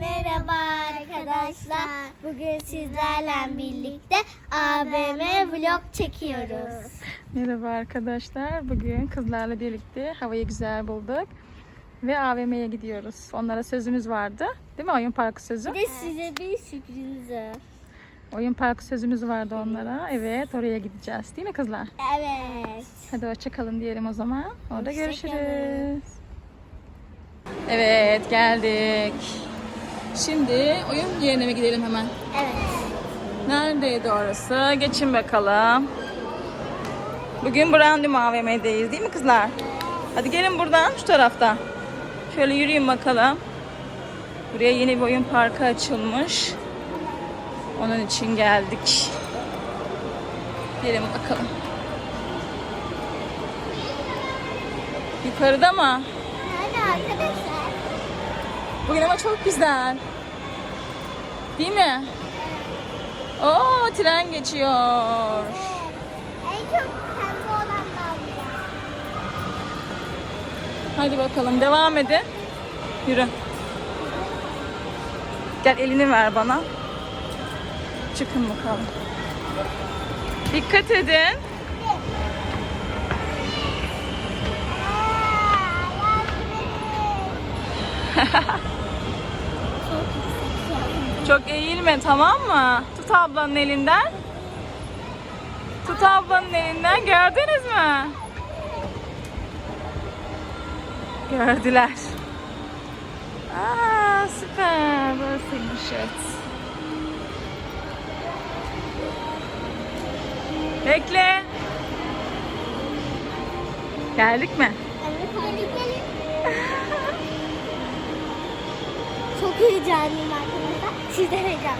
merhaba arkadaşlar. Bugün sizlerle birlikte AVM vlog çekiyoruz. Merhaba arkadaşlar. Bugün kızlarla birlikte havayı güzel bulduk. Ve AVM'ye gidiyoruz. Onlara sözümüz vardı. Değil mi? Oyun parkı sözü. Bir de size bir sürpriz var. Oyun parkı sözümüz vardı onlara. Evet oraya gideceğiz. Değil mi kızlar? Evet. Hadi hoşçakalın diyelim o zaman. Orada Hoşça görüşürüz. kalın. Evet geldik. Şimdi oyun yerine mi gidelim hemen? Evet. Neredeydi orası? Geçin bakalım. Bugün Brandy AVM'deyiz değil mi kızlar? Hadi gelin buradan şu tarafta. Şöyle yürüyün bakalım. Buraya yeni bir oyun parkı açılmış. Onun için geldik. Gelin bakalım. Yukarıda mı? Nerede arkadaşlar? Bugün ama çok güzel. Değil mi? Oo tren geçiyor. En çok pembe olan da alacağım. Hadi bakalım devam edin. Yürü. Gel elini ver bana. Çıkın bakalım. Dikkat edin. Çok eğilme tamam mı? Tut ablanın elinden. Tut ablanın elinden gördünüz mü? Gördüler. Aa süper. Burasıymış evet. Bekle. Geldik mi? Evet hadi gelin. Çok heyecanlıyım arkadaşlar. Siz de heyecanlısınız.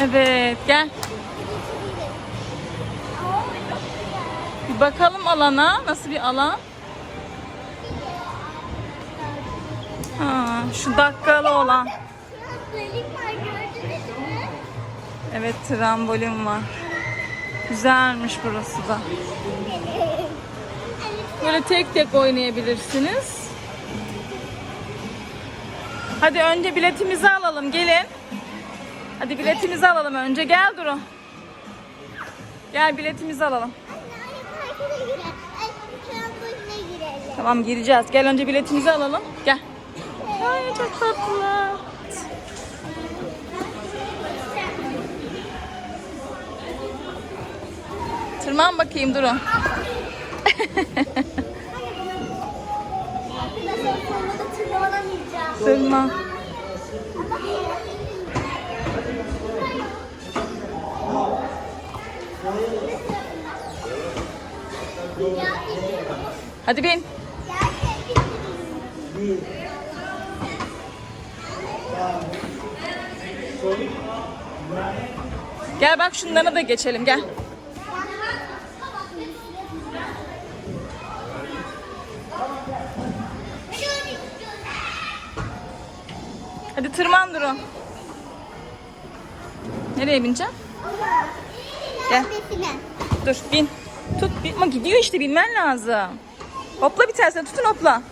Evet gel. Bir bakalım alana. Nasıl bir alan? Ha, şu dakikalı olan. Evet trambolin var. Güzelmiş burası da. Böyle tek tek oynayabilirsiniz. Hadi önce biletimizi alalım. Gelin. Hadi biletimizi alalım önce. Gel Duru. Gel biletimizi alalım. Tamam gireceğiz. Gel önce biletimizi alalım. Gel. Ay çok tatlı. Tırman bakayım Duru. Tırman. Hadi bin. Gel bak şunlara da geçelim gel. Hadi tırman Duru. Nereye bineceğim? Gel. Dur bin. Tut bin. Ama gidiyor işte binmen lazım. Hopla bir tanesine tutun hopla.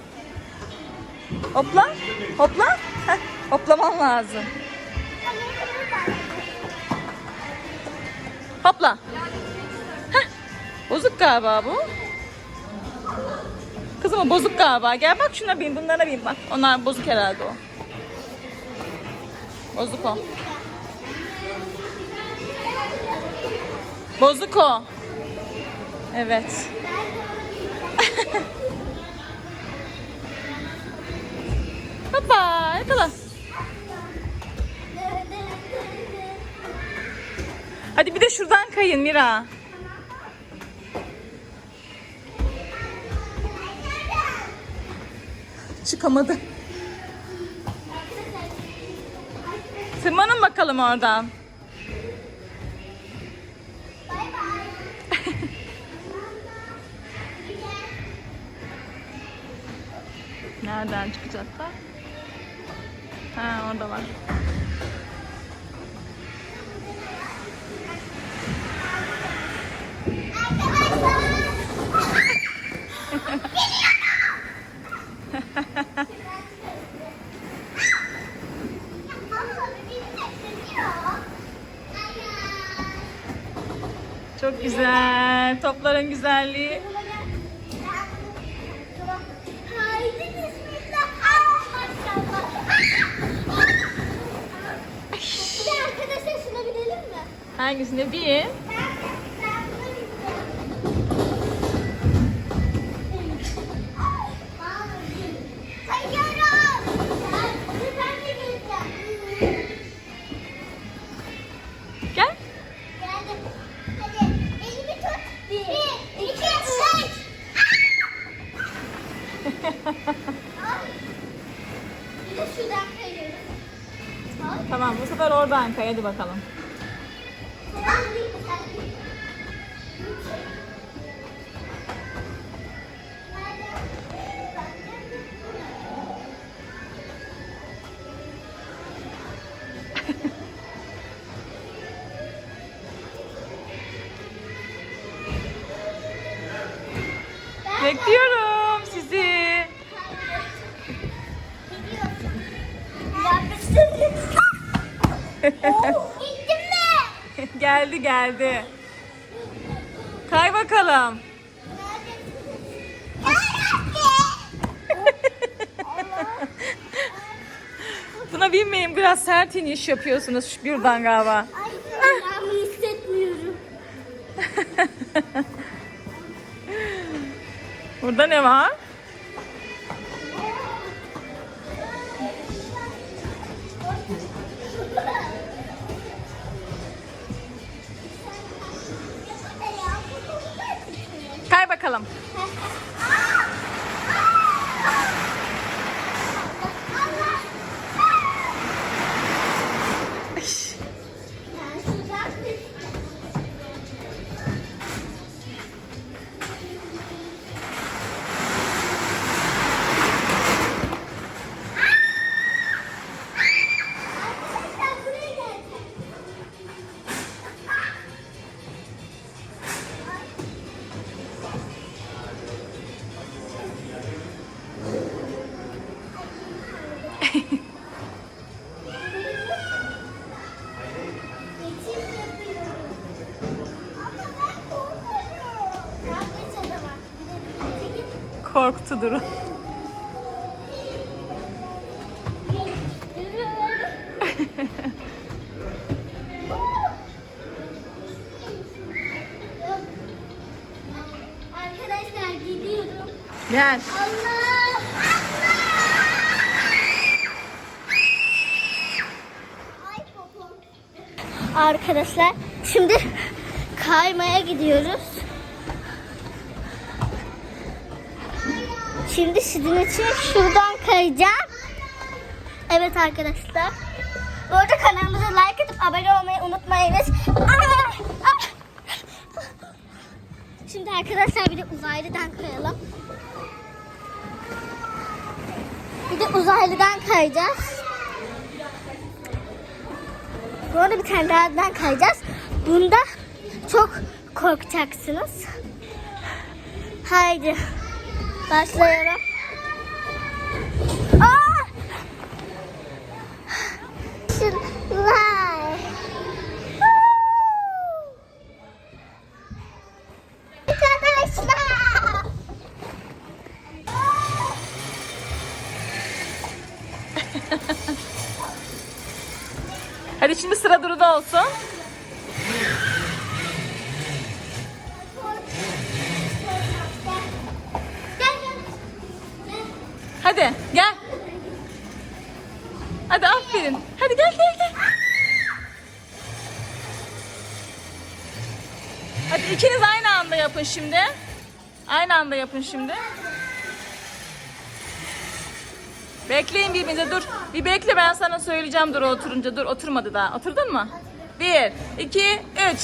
Hopla. Hopla. Heh, hoplaman lazım. Hopla. Heh. Bozuk galiba bu. Kızım o bozuk galiba. Gel bak şuna bin bunlara bin bak. Onlar bozuk herhalde o. Bozuk o. Bozuk o. Evet. Hoppa yakala. Hadi bir de şuradan kayın Mira. Çıkamadı. Bakalım oradan. Nereden çıkacaklar? Ha orada var. Güzel. Topların güzelliği. Maşallah. Bir şuradan kayıyoruz. Ay. Tamam bu sefer oradan kay hadi bakalım. Tamam, mi? geldi. Kay bakalım. Buna binmeyin biraz sert iniş yapıyorsunuz buradan galiba. Ay, ayağımı hissetmiyorum. Burada ne var? Korktu Duru. Arkadaşlar gidiyorum. Gel. Allah! Ay popom. Arkadaşlar şimdi kaymaya gidiyoruz. Şimdi sizin için şuradan kayacağım. Evet arkadaşlar. Bu arada kanalımıza like atıp abone olmayı unutmayınız. Aa! Şimdi arkadaşlar bir de uzaylıdan kayalım. Bir de uzaylıdan kayacağız. Bu arada bir tane daha kayacağız. Bunda çok korkacaksınız. Haydi. Başlayalım. Aa! Arkadaşlar. Hadi şimdi sıra Duru'da olsun. Hadi gel. Hadi aferin. Hadi gel gel gel. Hadi ikiniz aynı anda yapın şimdi. Aynı anda yapın şimdi. Bekleyin birbirinize dur. Bir bekle ben sana söyleyeceğim dur oturunca. Dur oturmadı daha. Oturdun mu? Bir, iki, üç.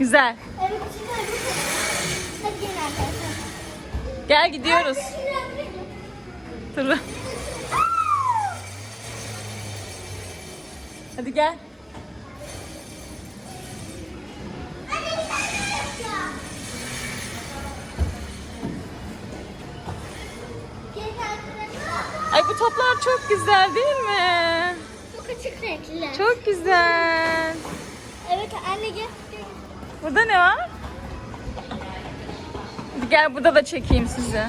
Güzel. Evet, şimdi hadi. Hadi gelin arkadaşlar. Gel gidiyoruz. Dur. Hadi gel. Ay bu toplar çok güzel değil mi? çok açık renkli. Çok güzel. Evet anne gel. Burada ne var? Gel burada da çekeyim sizi.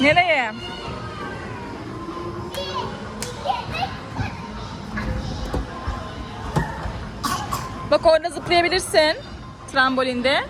Nereye? Bak orada zıplayabilirsin. Trambolinde.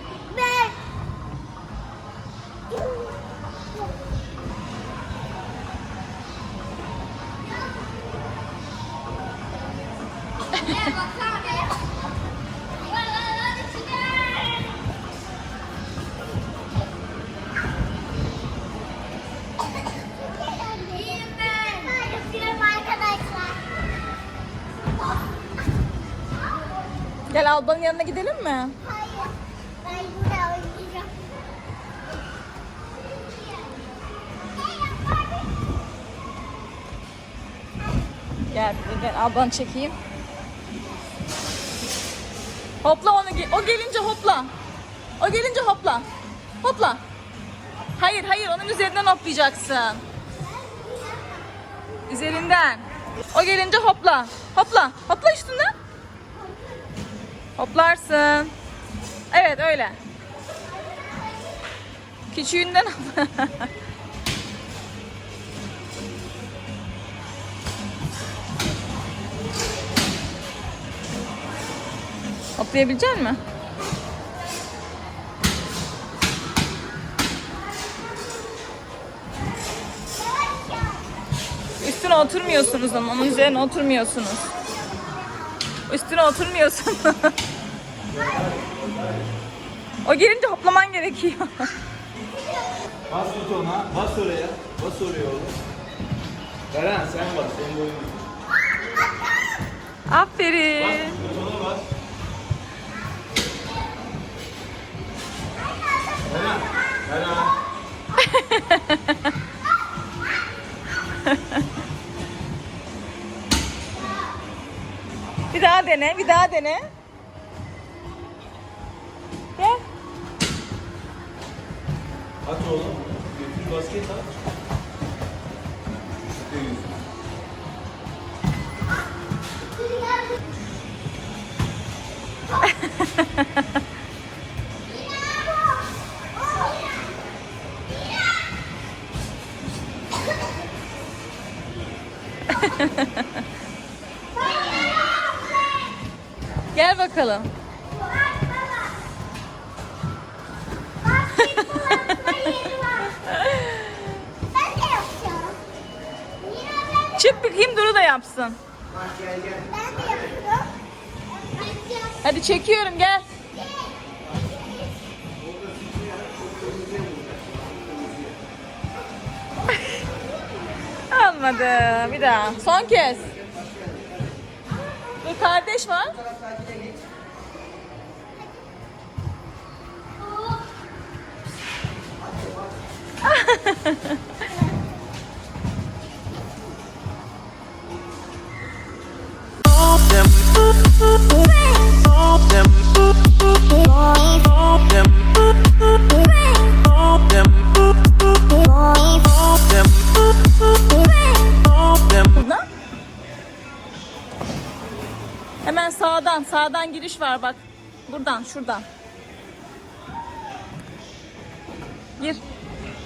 Gel Alba'nın yanına gidelim mi? Hayır. Gel gel. Ablanı çekeyim. Hopla onu. O gelince hopla. O gelince hopla. Hopla. Hayır hayır onun üzerinden hoplayacaksın. Üzerinden. O gelince hopla. Hopla. Hopla üstünden. Hoplarsın. Evet öyle. Küçüğünden hopla. Hoplayabilecek misin? Üstüne oturmuyorsunuz ama onun üzerine oturmuyorsunuz. Üstüne oturmuyorsun. o gelince hoplaman gerekiyor. Bas butona, bas oraya. Bas oraya oğlum. Beren sen bas, senin boyun. Aferin. Butona bas. Beren, dene, bir daha dene. Gel. At oğlum. Götür basket at. Değil. Gel bakalım. Çık bakayım Duru da yapsın. Hadi çekiyorum gel. Almadı. Bir daha. Son kez. Bir kardeş var. Hemen sağdan, sağdan giriş var bak. Buradan, şuradan.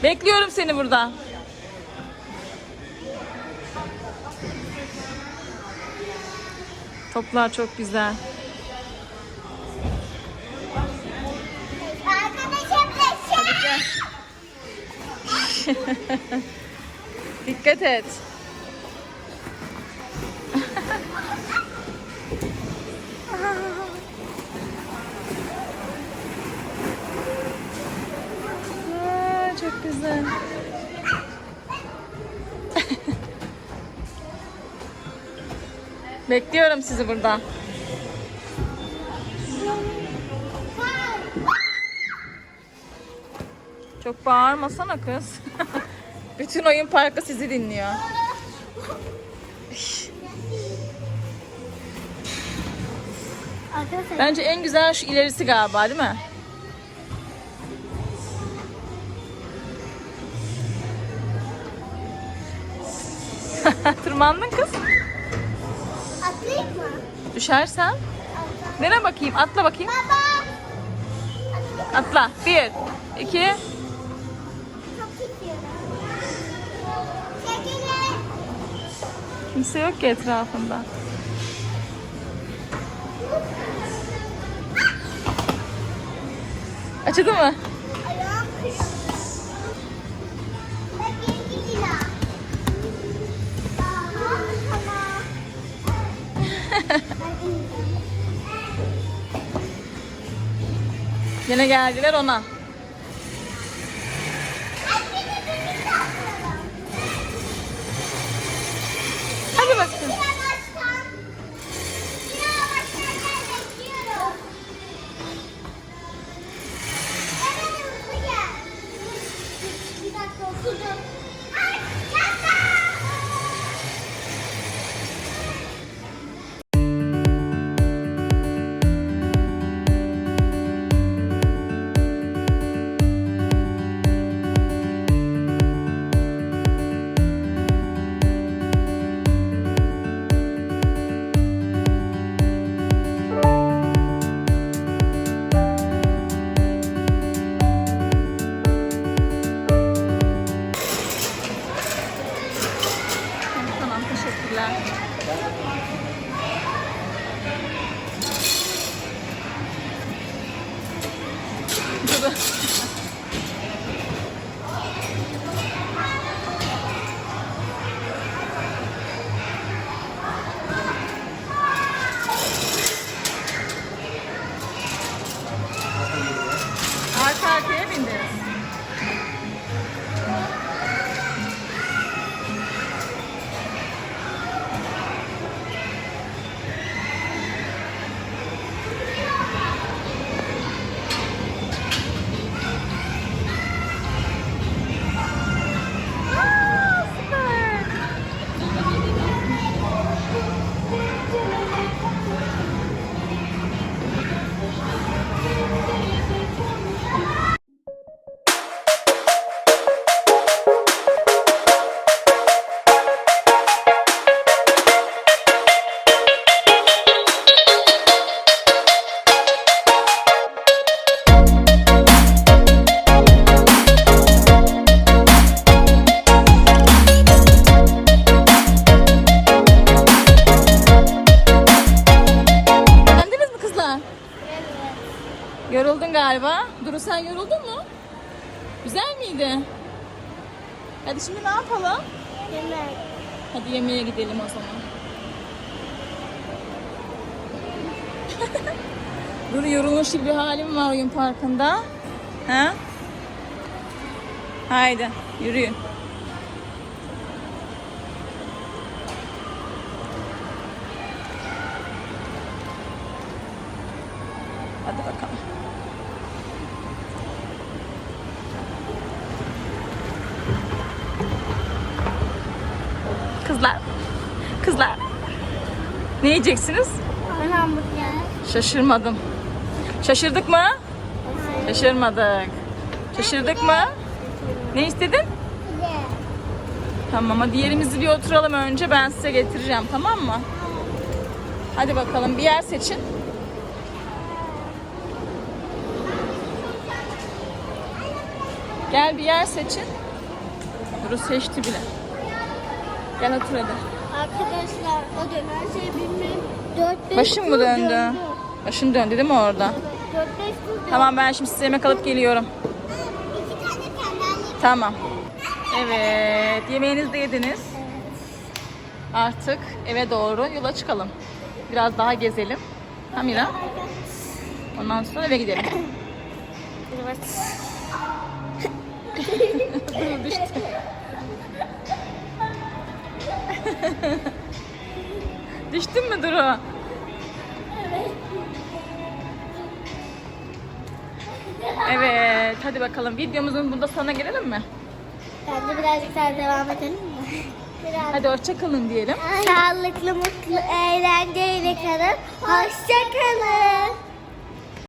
Bekliyorum seni burada. Toplar çok güzel. Arkadaşım. Dikkat et. Sizi. Bekliyorum sizi burada. Çok bağırmasana kız. Bütün oyun parkı sizi dinliyor. Bence en güzel şu ilerisi galiba değil mi? Tırmandın kız. atlayayım mı? Düşersen. Nereye bakayım? Atla bakayım. Baba. Atla. Bir, iki. Kimse yok ki etrafında. Açıldı mı? Ayağım kırıldı. Yine geldiler ona. Dur. Güzel miydi? Hadi şimdi ne yapalım? Yemek. Hadi yemeğe gidelim o zaman. Duru yorulmuş gibi halim var oyun parkında. Ha? Haydi yürüyün. Hadi bakalım. Kızlar. Kızlar. Ne yiyeceksiniz? Şaşırmadım. Şaşırdık mı? Şaşırmadık. Şaşırdık mı? Ne istedin? Tamam hadi yerimizi bir oturalım önce ben size getireceğim tamam mı? Hadi bakalım bir yer seçin. Gel bir yer seçin. Duru seçti bile. Gel otur hadi. Arkadaşlar o dönen şey bilmem. 4 5 Başın mı döndü? Başın döndü değil mi orada? 4 5 tur Tamam ben şimdi size yemek alıp geliyorum. İki tane sandalye. Tamam. Evet, yemeğinizi de yediniz. Artık eve doğru yola çıkalım. Biraz daha gezelim. Hamira. Ondan sonra eve gidelim. Evet. Düştü. Düştün mü Duru? Evet, hadi bakalım. Videomuzun burada sonuna gelelim mi? Bence birazcık daha devam edelim mi? Biraz. Hadi hoşçakalın diyelim. Sağlıklı, mutlu, eğlenceyle kalın. Hoşça kalın.